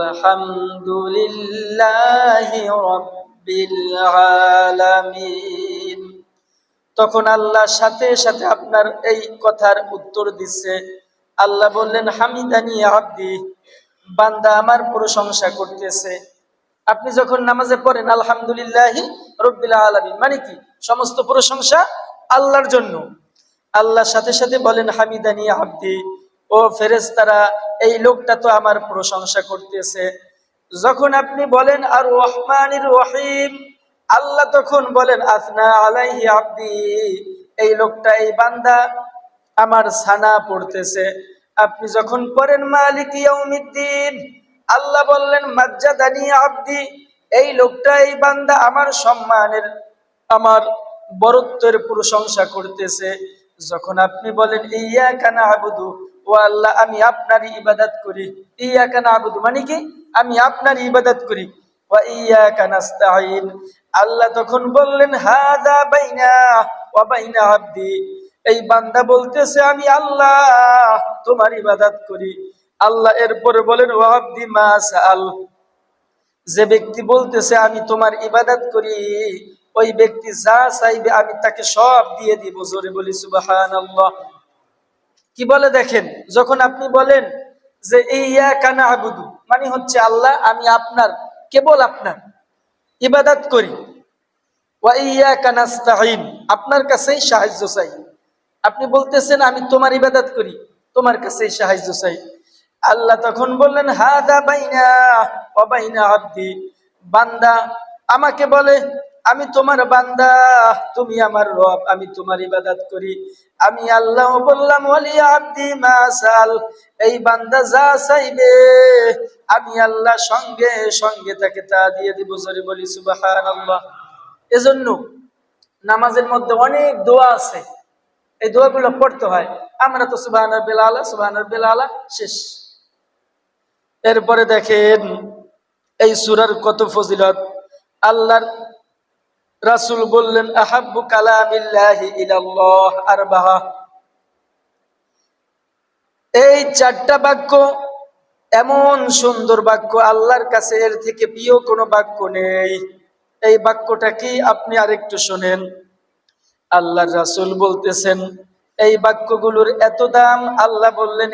الحمد لله رب العالمين তখন আল্লাহ সাথে সাথে আপনার এই কথার উত্তর দিচ্ছে আল্লাহ বললেন হামিদানি আব্দি বান্দা আমার প্রশংসা করতেছে আপনি যখন নামাজে পড়েন আলহামদুলিল্লাহ রব্বিল আলামিন মানে কি সমস্ত প্রশংসা আল্লাহর জন্য আল্লাহর সাথে সাথে বলেন হামিদানি আব্দি ও ফেরেশতারা এই লোকটা তো আমার প্রশংসা করতেছে। যখন আপনি বলেন, আর রহমানির রহিম আল্লাহ তখন বলেন আসনা আলাইহি আব্দি এই লোকটা, এই বান্দা আমার সানা পড়তেছে। আপনি যখন পড়েন, মালিক ইয়াউমিদ্দিন আল্লাহ বললেন, মাজ্জাদানি আব্দি এই লোকটা, এই বান্দা আমার সম্মানের, আমার বরত্বের প্রশংসা করতেছে। যখন আপনি বলেন, ইয়া কানা আবুদু আল্লাহ, আমি আপনারই ইবাদত করি। ইয়া কানা আবুদু মানে কি? আমি আপনারই ইবাদত করি। আল্লাহ তখন বললেন হাদা বাইনা আব্দি। এই বান্দা বলতেছে, আমি আল্লাহ, তোমার ইবাদত করি। আল্লাহ এরপরে বলেন ও আব্দি মা সাল যে ব্যক্তি বলতেছে, আমি তোমার ইবাদত করি, ওই ব্যক্তি যা চাইবে আমি তাকে সব দিয়ে দিব। জোরে বলি সুবাহান কি বলে দেখেন? যখন আপনি বলেন যে ইয়া কানা আবুদু মানে হচ্ছে আল্লাহ, আমি আপনার, কেবল আপনার, ইবাদত করি। ওয়া ইয়া কানাস্তাইন আপনার কাছেই সাহায্য চাই। আপনি বলতেছেন, আমি তোমার ইবাদত করি, তোমার কাছেই সাহায্য চাই। আল্লাহ তখন বললেন হা হাদা বাইনা অবাইনা আব্দি। বান্দা আমাকে বলে আমি তোমার বান্দা, তুমি আমার রব, আমি তোমার ইবাদত করি। আমি আল্লাহ বললাম, ওয়ালি আব্দি মাসাল। এই বান্দা যা চাইবে, আমি আল্লাহ সঙ্গে সঙ্গে তাকে তা দিয়ে দিব। জোরে বলি, সুবহানাল্লাহ। এজন্য নামাজের মধ্যে অনেক দোয়া আছে। এই দোয়াগুলো পড়তে হয়। আমরা তো সুবহানার বেলালা সুবহানার বেলালা শেষ। এরপরে দেখেন, এই সুরার কত ফজিলত? আল্লাহর রাসূল বললেন, আহাব্বু কালামিল্লাহি ইলাল্লাহ আরবাহা। এই চারটা বাক্য এমন সুন্দর বাক্য, আল্লাহর কাছে এর থেকে প্রিয় কোনো বাক্য নেই। এই বাক্যটা কি আপনি আরেকটু শোনেন? আল্লাহর রাসূল বলতেছেন, এই বাক্যগুলোর এত দাম? আল্লাহ বললেন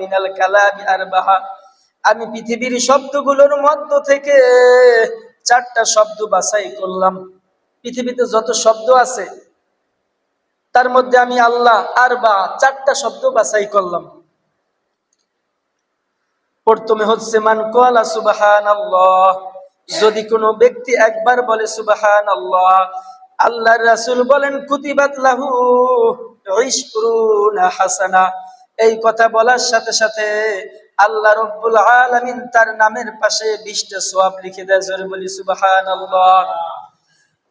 মিনাল কালামি আরবাহা। আমি পৃথিবীর শব্দগুলোর মধ্য থেকে চারটা শব্দ বাছাই করলাম। পৃথিবীতে যত শব্দ আছে, তার মধ্যে আমি আল্লাহ আর বা চারটা শব্দ বাছাই করলাম। প্রথমে হচ্ছে, মান কোয়ালা সুবাহান আল্লাহ যদি কোনো ব্যক্তি একবার বলে সুবাহান আল্লাহ আল্লাহ রাসুল বলেন, কুতিবাত লাহু হাসানা এই কথা বলার সাথে সাথে আল্লাহ রব্বুল আলামিন তার নামের পাশে বিশটা সোয়াব লিখে দেয়, জোরে বলি, সুবহানাল্লাহ।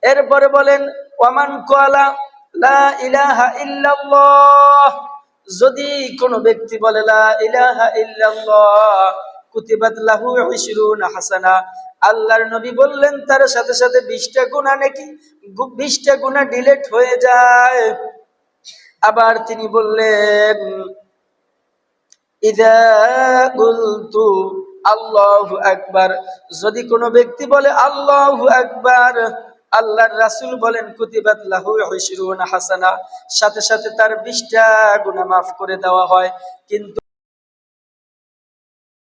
এরপরে বলেন, ওয়ামান কোয়ালা লা ইলাহা ইল্লাল্লাহ। যদি কোনো ব্যক্তি বলে, লা ইলাহা ইল্লাল্লাহ, কুতিবাত লাহু ইশরুনা হাসানা, আল্লাহর নবী বললেন, তার সাথে সাথে বিশটা গুণা নাকি বিশটা গুণা ডিলেট হয়ে যায়। আবার তিনি বললেন আল্লাহ একবার যদি কোনো ব্যক্তি বলে আল্লাহ একবার আল্লাহর রাসুল বলেন, কুতিবাত লাহু হাসানা সাথে সাথে তার বিশটা গুণা মাফ করে দেওয়া হয়। কিন্তু